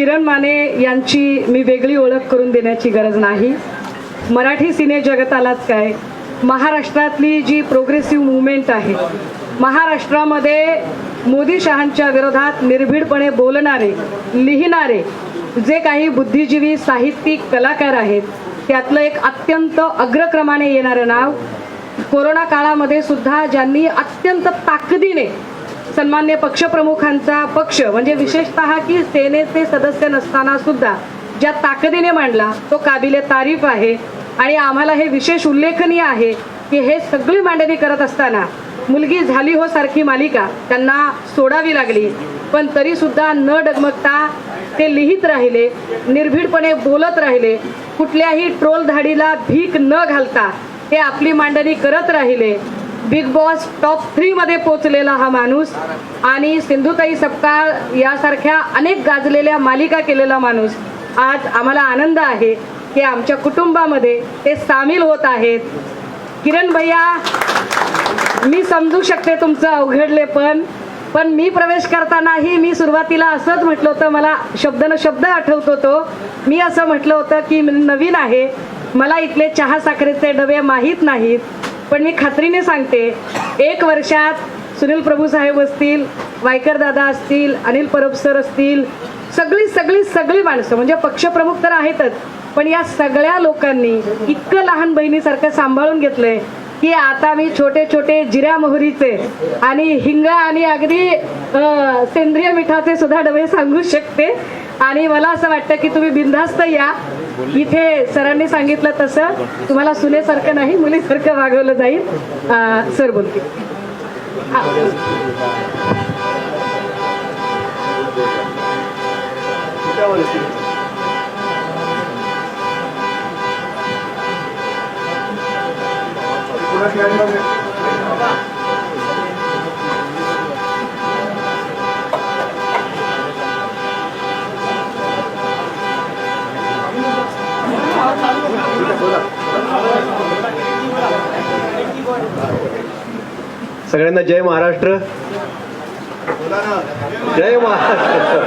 किरण माने यांची मी वेगळी ओळख करून देण्याची गरज नाही. मराठी सिने जगतालाच काय? महाराष्ट्रातली जी प्रोग्रेसिव्ह मुवमेंट आहे महाराष्ट्रामध्ये मोदी शहांच्या विरोधात निर्भीडपणे बोलणारे लिहिणारे जे काही बुद्धिजीवी साहित्यिक कलाकार आहेत त्यातलं एक अत्यंत अग्रक्रमाने येणारं नाव कोरोना काळामध्ये सुद्धा ज्यांनी अत्यंत ताकदीने सन्मान्य पक्षप्रमुखांचा पक्ष म्हणजे विशेषतः की सेनेचे सदस्य नसताना सुद्धा ज्या ताकदीने मांडला तो काबिले तारीफ आहे. आणि आम्हाला हे विशेष उल्लेखनीय आहे की हे सगळी मांडणी करत असताना मुलगी झाली हो सारखी मालिका त्यांना सोडावी लागली. पण तरी सुद्धा न डगमगता ते लिहित राहिले निर्भीडपणे बोलत राहिले. कुठल्याही ट्रोल धाडीला भीक न घालता ते आपली मांडणी करत राहिले. बिग बॉस टॉप थ्रीमध्ये पोचलेला हा माणूस आणि सिंधुताई सपकाळ यासारख्या अनेक गाजलेल्या मालिका केलेला माणूस आज आम्हाला आनंद आहे की आमच्या कुटुंबामध्ये ते सामील होत आहेत. किरण भैया मी समजू शकते तुमचं अवघडले पण पण मी प्रवेश करतानाही मी सुरुवातीला असंच म्हटलं होतं मला शब्द न शब्द आठवत होतो. मी असं म्हटलं होतं की नवीन आहे मला इथले चहा साखरेचे डबे माहीत नाहीत. पण मी खात्रीने सांगते एक वर्षात सुनील प्रभू साहेब असतील वायकर दादा असतील अनिल परब सर असतील सगळी सगळी सगळी माणसं म्हणजे पक्षप्रमुख तर आहेतच पण या सगळ्या लोकांनी इतकं लहान बहिणीसारखं सांभाळून घेतलंय की आता मी छोटे छोटे जिऱ्या मोहरीचे आणि हिंग आणि अगदी सेंद्रिय मिठाचे सुद्धा डबे सांगू शकते. आणि मला असं वाटतं की तुम्ही बिनधास्त या. इथे सरांनी सांगितलं तसं. तुम्हाला सुनेसारखं नाही मुलीसारखं वागवलं जाईल. सर बोलते हा. सगळ्यांना जय महाराष्ट्र. जय महाराष्ट्र.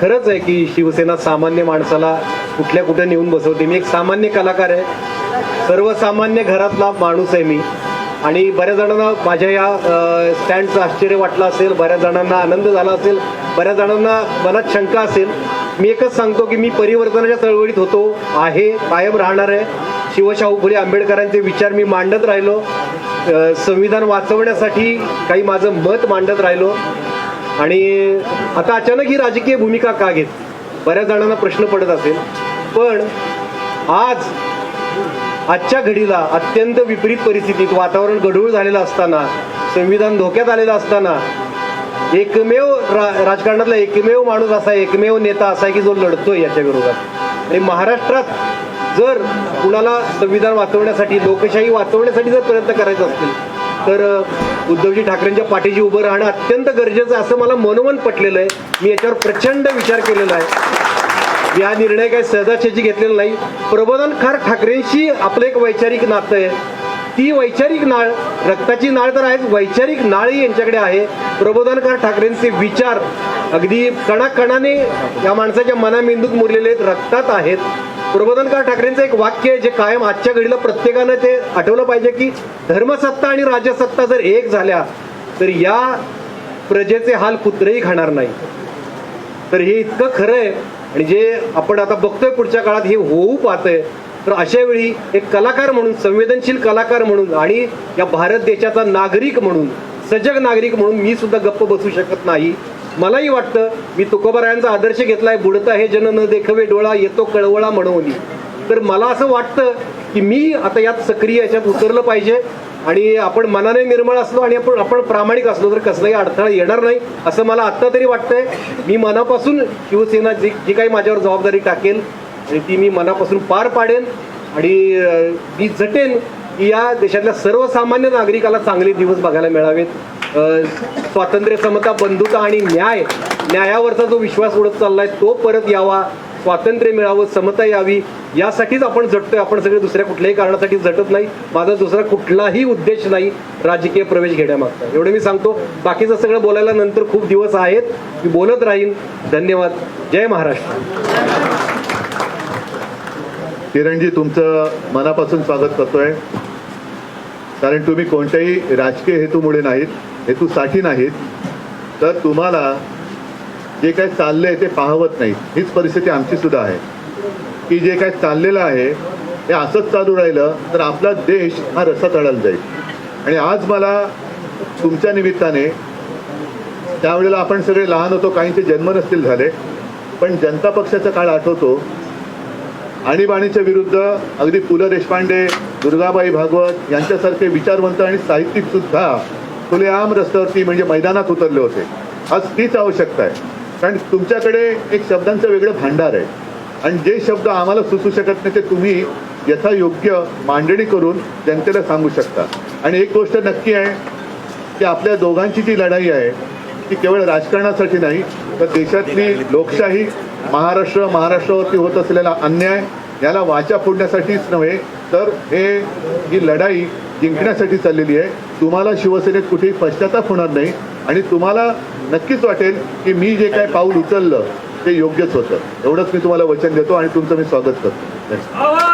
खरंच आहे की शिवसेना सामान्य माणसाला कुठल्या कुठे नेऊन बसवते. मी एक सामान्य कलाकार आहे. सर्वसामान्य घरातला माणूस आहे मी. आणि बऱ्याच जणांना माझ्या या स्टँडचं आश्चर्य वाटलं असेल बऱ्याच जणांना आनंद झाला असेल बऱ्याच जणांना मनात शंका असेल. मी एकच सांगतो की मी परिवर्तनाच्या चळवळीत होतो आहे कायम राहणार आहे. शिवशाहू फुले आंबेडकरांचे विचार मी मांडत राहिलो. संविधान वाचवण्यासाठी काही माझं मत मांडत राहिलो. आणि आता अचानक ही राजकीय भूमिका का घेत? बऱ्याच जणांना प्रश्न पडत असेल. पण आज आजच्या घडीला अत्यंत विपरीत परिस्थितीत वातावरण गढूळ झालेलं असताना संविधान धोक्यात आलेलं असताना एकमेव रा राजकारणातला एकमेव माणूस असा एकमेव नेता असा आहे की जो लढतोय याच्या विरोधात. आणि महाराष्ट्रात जर कुणाला संविधान वाचवण्यासाठी लोकशाही वाचवण्यासाठी जर प्रयत्न करायचा असतील तर उद्धवजी ठाकरेंच्या पाठीशी उभं राहणं अत्यंत गरजेचं असं मला मनोमन पटलेलं आहे. मी याच्यावर प्रचंड विचार केलेला आहे. या निर्णय काही सहजासहजी घेतलेला नाही. प्रबोधनकार ठाकरेंशी आपलं एक वैचारिक नातं आहे. ती वैचारिक नाळ रक्ताची नाळ तर आहेच वैचारिक नाळही यांच्याकडे आहे. प्रबोधनकार ठाकरेंचे विचार अगदी कणाकणाने या माणसाच्या मनामेंदूत मुरलेले आहेत रक्तात आहेत. प्रबोधनकार ठाकरेंचं एक वाक्य आहे जे कायम आजच्या घडीला प्रत्येकानं ते आठवलं पाहिजे की धर्मसत्ता आणि राज्यसत्ता जर एक झाल्या तर या प्रजेचे हाल कुत्रेही खाणार नाही. तर हे इतकं खरं आहे आणि जे आपण आता बघतोय पुढच्या काळात हे होऊ पाहतंय तर अशा वेळी एक कलाकार म्हणून संवेदनशील कलाकार म्हणून आणि या भारत देशाचा नागरिक म्हणून सजग नागरिक म्हणून मी सुद्धा गप्प बसू शकत नाही. मलाही वाटतं मी तुकोबारायांचा आदर्श घेतलाय बुडता हे जन न देखवे डोळा येतो कळवळा म्हणून. तर मला असं वाटतं की मी आता यात सक्रिय याच्यात उतरलं पाहिजे आणि आपण मनाने निर्मळ असलो आणि आपण आपण प्रामाणिक असलो तर कसलाही अडथळा येणार नाही असं मला आत्ता तरी वाटतंय. मी मनापासून शिवसेना जी जी काही माझ्यावर जबाबदारी टाकेल आणि ती मी मनापासून पार पाडेन आणि मी झटेन की या देशातल्या सर्वसामान्य नागरिकाला चांगले दिवस बघायला मिळावेत. स्वातंत्र्य समता बंधुता आणि न्याय न्यायावरचा जो विश्वास उडत चाललाय तो परत यावा. स्वातंत्र्य मिळावं समता यावी यासाठीच आपण झटतोय. आपण सगळे दुसऱ्या कुठल्याही कारणासाठी झटत नाही. माझा दुसरा कुठलाही उद्देश नाही राजकीय प्रवेश घेण्यामागचा. एवढं मी सांगतो. बाकीचं सगळं बोलायला नंतर खूप दिवस आहेत. मी बोलत राहीन. धन्यवाद. जय महाराष्ट्र. किरणजी तुमचं मनापासून स्वागत करतोय. कारण तुम्ही कोणत्याही राजकीय हेतूमुळे नाहीत. हेतूसाठी नाहीत तर तुम्हाला जे काय चाललं आहे ते पाहवत नाही. हीच परिस्थिती आमची सुद्धा आहे. की जे काय चाललेलं आहे हे असंच चालू राहिलं तर आपला देश हा रस्ता तळाला जाईल. आणि आज मला तुमच्या निमित्ताने त्यावेळेला आपण सगळे लहान होतो काहींचे जन्म नसतील झाले पण जनता पक्षाचा काळ आठवतो. आणीबाणीच्या विरुद्ध अगदी पु ल देशपांडे दुर्गाबाई भागवत यांच्यासारखे विचारवंत आणि साहित्यिकसुद्धा खुलेआम रस्त्यावरती म्हणजे मैदानात उतरले होते. आज तीच आवश्यकता आहे. कारण तुमच्याकडे एक शब्दांचं वेगळं भांडार आहे. आणि जे शब्द आम्हाला सुचू शकत नाही ते तुम्ही यथायोग्य मांडणी करून जनतेला सांगू शकता. आणि एक गोष्ट नक्की आहे की आपल्या दोघांची जी लढाई आहे ती केवळ राजकारणासाठी नाही तर देशातली लोकशाही महाराष्ट्र महाराष्ट्रावरती होत असलेला अन्याय याला वाचा फोडण्यासाठीच नव्हे तर हे ही लढाई जिंकण्यासाठी चाललेली आहे तुम्हाला शिवसेनेत कुठेही पश्चाताप होणार नाही आणि तुम्हाला नक्कीच वाटेल की मी जे काय पाऊल उचललं ते योग्यच होतं. एवढंच मी तुम्हाला वचन देतो आणि तुमचं मी स्वागत करतो.